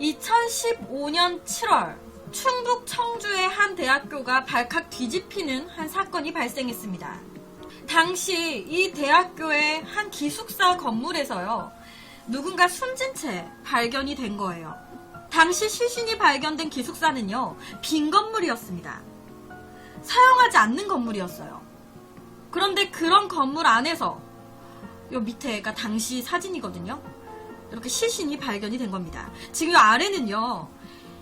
2015년 7월 충북 청주의 한 대학교가 발칵 뒤집히는 한 사건이 발생했습니다. 당시 이 대학교의 한 기숙사 건물에서요, 누군가 숨진 채 발견이 된 거예요. 당시 시신이 발견된 기숙사는요, 빈 건물이었습니다. 사용하지 않는 건물이었어요. 그런데 그런 건물 안에서, 요 밑에가 당시 사진이거든요. 이렇게 시신이 발견이 된 겁니다. 지금 이 아래는요,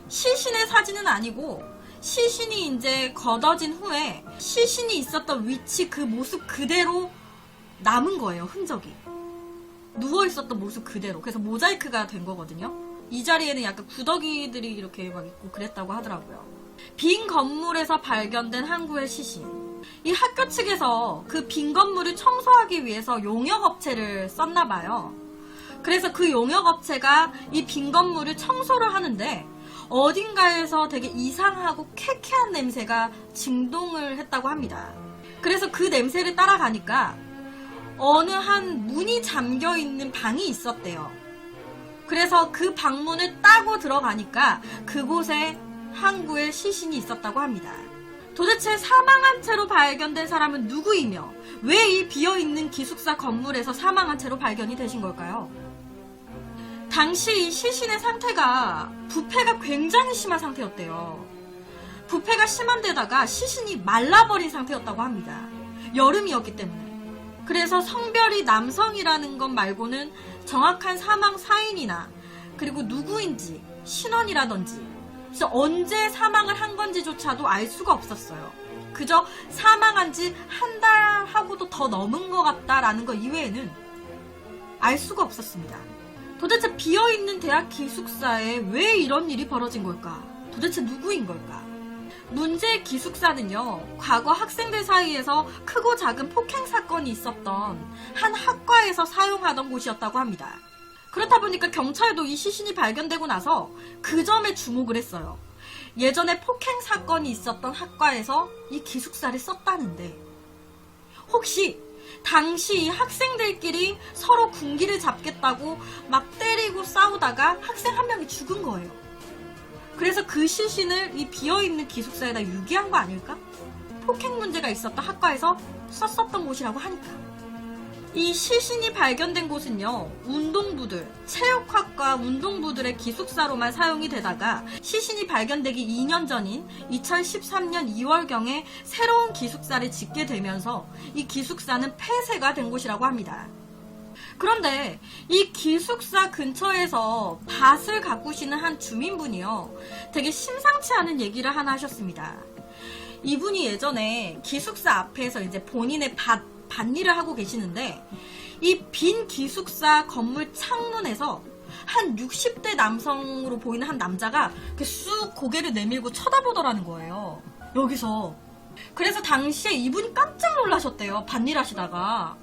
시신의 사진은 아니고, 시신이 이제 걷어진 후에 시신이 있었던 위치 그 모습 그대로 남은 거예요, 흔적이. 누워 있었던 모습 그대로. 그래서 모자이크가 된 거거든요. 이 자리에는 약간 구더기들이 이렇게 막 있고 그랬다고 하더라고요. 빈 건물에서 발견된 한 구의 시신. 이 학교 측에서 그 빈 건물을 청소하기 위해서 용역 업체를 썼나 봐요. 그래서 그 용역업체가 이 빈 건물을 청소를 하는데 어딘가에서 되게 이상하고 쾌쾌한 냄새가 진동을 했다고 합니다. 그래서 그 냄새를 따라가니까 어느 한 문이 잠겨 있는 방이 있었대요. 그래서 그 방문을 따고 들어가니까 그곳에 항구의 시신이 있었다고 합니다. 도대체 사망한 채로 발견된 사람은 누구이며 왜 이 비어있는 기숙사 건물에서 사망한 채로 발견이 되신 걸까요? 당시 이 시신의 상태가 부패가 굉장히 심한 상태였대요. 부패가 심한 데다가 시신이 말라버린 상태였다고 합니다. 여름이었기 때문에. 그래서 성별이 남성이라는 것 말고는 정확한 사망 사인이나 그리고 누구인지 신원이라든지 그래서 언제 사망을 한 건지조차도 알 수가 없었어요. 그저 사망한 지 한 달 하고도 더 넘은 것 같다라는 것 이외에는 알 수가 없었습니다. 도대체 비어있는 대학 기숙사에 왜 이런 일이 벌어진 걸까? 도대체 누구인 걸까? 문제의 기숙사는요, 과거 학생들 사이에서 크고 작은 폭행 사건이 있었던 한 학과에서 사용하던 곳이었다고 합니다. 그렇다 보니까 경찰도 이 시신이 발견되고 나서 그 점에 주목을 했어요. 예전에 폭행 사건이 있었던 학과에서 이 기숙사를 썼다는데, 혹시 당시 이 학생들끼리 서로 군기를 잡겠다고 막 때리고 싸우다가 학생 한 명이 죽은 거예요. 그래서 그 시신을 이 비어있는 기숙사에다 유기한 거 아닐까? 폭행 문제가 있었던 학과에서 썼었던 곳이라고 하니까. 이 시신이 발견된 곳은요, 운동부들, 체육학과 운동부들의 기숙사로만 사용이 되다가 시신이 발견되기 2년 전인 2013년 2월경에 새로운 기숙사를 짓게 되면서 이 기숙사는 폐쇄가 된 곳이라고 합니다. 그런데 이 기숙사 근처에서 밭을 가꾸시는 한 주민분이요. 되게 심상치 않은 얘기를 하나 하셨습니다. 이분이 예전에 기숙사 앞에서 이제 본인의 밭, 밭일을 하고 계시는데 이 빈 기숙사 건물 창문에서 한 60대 남성으로 보이는 한 남자가 쑥 고개를 내밀고 쳐다보더라는 거예요. 여기서. 그래서 당시에 이분이 깜짝 놀라셨대요. 밭일 하시다가.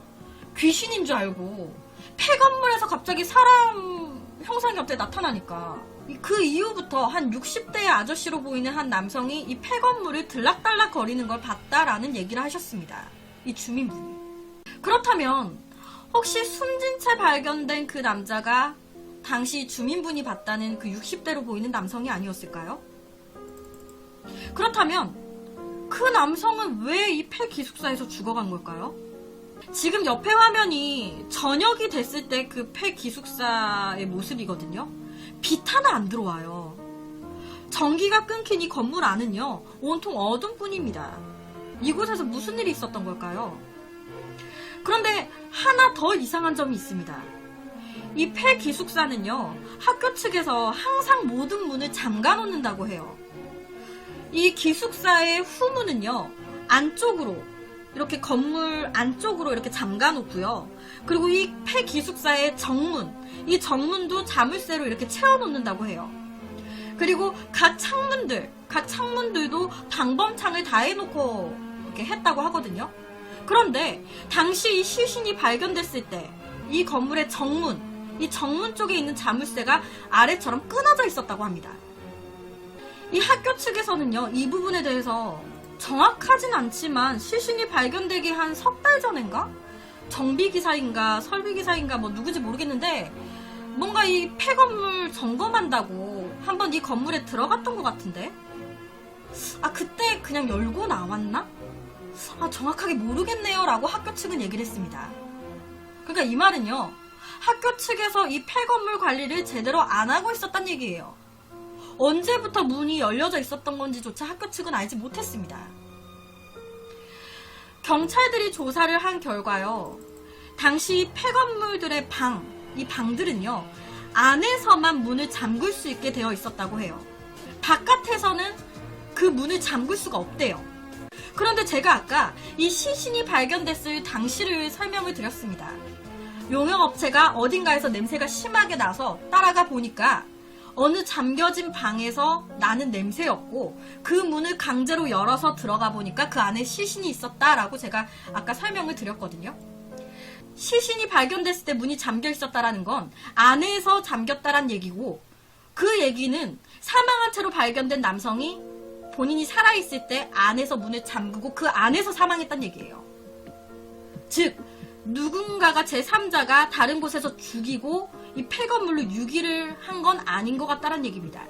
귀신인 줄 알고. 폐건물에서 갑자기 사람 형상이 갑자기 나타나니까 그 이후부터 한 60대의 아저씨로 보이는 한 남성이 이 폐건물을 들락달락 거리는 걸 봤다라는 얘기를 하셨습니다. 이 주민분이. 그렇다면 혹시 숨진 채 발견된 그 남자가 당시 주민분이 봤다는 그 60대로 보이는 남성이 아니었을까요? 그렇다면 그 남성은 왜 이 폐기숙사에서 죽어간 걸까요? 지금 옆에 화면이 저녁이 됐을 때 그 폐기숙사의 모습이거든요. 빛 하나 안 들어와요. 전기가 끊긴 이 건물 안은요, 온통 어둠뿐입니다. 이곳에서 무슨 일이 있었던 걸까요? 그런데 하나 더 이상한 점이 있습니다. 이 폐기숙사는요, 학교 측에서 항상 모든 문을 잠가 놓는다고 해요. 이 기숙사의 후문은요, 안쪽으로 이렇게 건물 안쪽으로 이렇게 잠가 놓고요. 그리고 이 폐기숙사의 정문, 이 정문도 자물쇠로 이렇게 채워 놓는다고 해요. 그리고 각 창문들, 각 창문들도 방범창을 다 해놓고 이렇게 했다고 하거든요. 그런데 당시 이 시신이 발견됐을 때 이 건물의 정문, 이 정문 쪽에 있는 자물쇠가 아래처럼 끊어져 있었다고 합니다. 이 학교 측에서는요, 이 부분에 대해서 정확하진 않지만 시신이 발견되기 한 석 달 전인가? 정비기사인가 설비기사인가 뭐 누구지 모르겠는데 뭔가 이 폐건물 점검한다고 한번 이 건물에 들어갔던 것 같은데? 아, 그때 그냥 열고 나왔나? 아, 정확하게 모르겠네요. 라고 학교 측은 얘기를 했습니다. 그러니까 이 말은요. 학교 측에서 이 폐건물 관리를 제대로 안 하고 있었단 얘기예요. 언제부터 문이 열려져 있었던 건지조차 학교 측은 알지 못했습니다. 경찰들이 조사를 한 결과요. 당시 폐건물들의 방, 이 방들은요. 안에서만 문을 잠글 수 있게 되어 있었다고 해요. 바깥에서는 그 문을 잠글 수가 없대요. 그런데 제가 아까 이 시신이 발견됐을 당시를 설명을 드렸습니다. 용역업체가 어딘가에서 냄새가 심하게 나서 따라가 보니까 어느 잠겨진 방에서 나는 냄새였고 그 문을 강제로 열어서 들어가 보니까 그 안에 시신이 있었다라고 제가 아까 설명을 드렸거든요. 시신이 발견됐을 때 문이 잠겨 있었다라는 건 안에서 잠겼다란 얘기고 그 얘기는 사망한 채로 발견된 남성이 본인이 살아있을 때 안에서 문을 잠그고 그 안에서 사망했단 얘기예요. 즉, 누군가가 제3자가 다른 곳에서 죽이고 이 폐건물로 유기를 한 건 아닌 것 같다는 얘기입니다.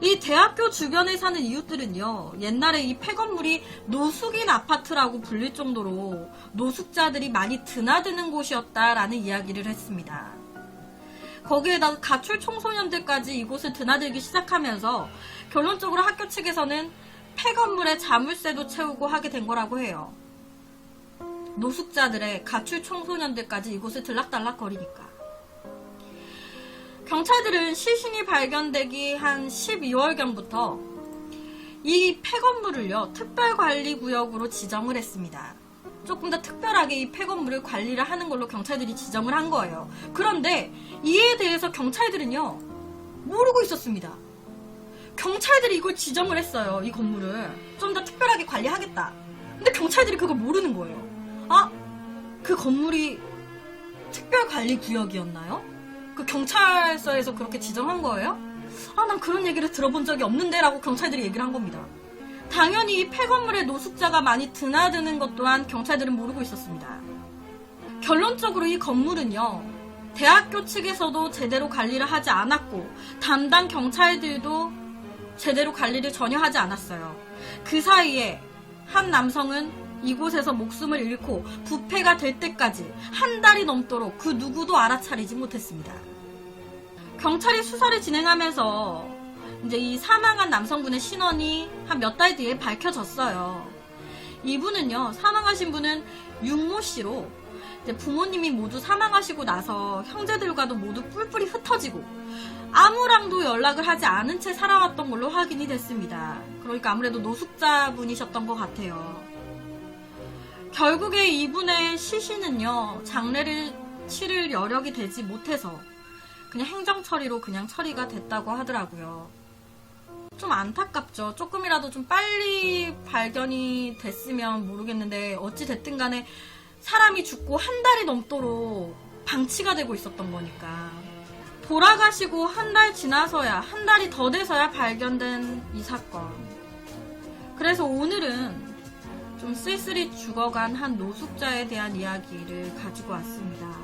이 대학교 주변에 사는 이웃들은요, 옛날에 이 폐건물이 노숙인 아파트라고 불릴 정도로 노숙자들이 많이 드나드는 곳이었다라는 이야기를 했습니다. 거기에다가 가출 청소년들까지 이곳을 드나들기 시작하면서 결론적으로 학교 측에서는 폐건물에 자물쇠도 채우고 하게 된 거라고 해요. 노숙자들의 가출 청소년들까지 이곳을 들락달락 거리니까. 경찰들은 시신이 발견되기 한 12월경부터 이 폐건물을요, 특별관리구역으로 지정을 했습니다. 조금 더 특별하게 이 폐건물을 관리를 하는 걸로 경찰들이 지정을 한 거예요. 그런데 이에 대해서 경찰들은요, 모르고 있었습니다. 경찰들이 이걸 지정을 했어요, 이 건물을. 좀 더 특별하게 관리하겠다. 근데 경찰들이 그걸 모르는 거예요. 아, 그 건물이 특별 관리 구역이었나요? 그 경찰서에서 그렇게 지정한 거예요? 아, 난 그런 얘기를 들어본 적이 없는데 라고 경찰들이 얘기를 한 겁니다. 당연히 이 폐건물에 노숙자가 많이 드나드는 것 또한 경찰들은 모르고 있었습니다. 결론적으로 이 건물은요, 대학교 측에서도 제대로 관리를 하지 않았고, 담당 경찰들도 제대로 관리를 전혀 하지 않았어요. 그 사이에 한 남성은 이곳에서 목숨을 잃고 부패가 될 때까지 한 달이 넘도록 그 누구도 알아차리지 못했습니다. 경찰이 수사를 진행하면서 이제 이 사망한 남성분의 신원이 한 몇 달 뒤에 밝혀졌어요. 이분은요, 사망하신 분은 윤모 씨로 부모님이 모두 사망하시고 나서 형제들과도 모두 뿔뿔이 흩어지고 아무랑도 연락을 하지 않은 채 살아왔던 걸로 확인이 됐습니다. 그러니까 아무래도 노숙자분이셨던 것 같아요. 결국에 이분의 시신은요, 장례를 치를 여력이 되지 못해서 그냥 행정 처리로 그냥 처리가 됐다고 하더라고요. 좀 안타깝죠. 조금이라도 좀 빨리 발견이 됐으면 모르겠는데 어찌 됐든 간에 사람이 죽고 한 달이 넘도록 방치가 되고 있었던 거니까. 돌아가시고 한 달 지나서야, 한 달이 더 돼서야 발견된 이 사건. 그래서 오늘은 좀 쓸쓸히 죽어간 한 노숙자에 대한 이야기를 가지고 왔습니다.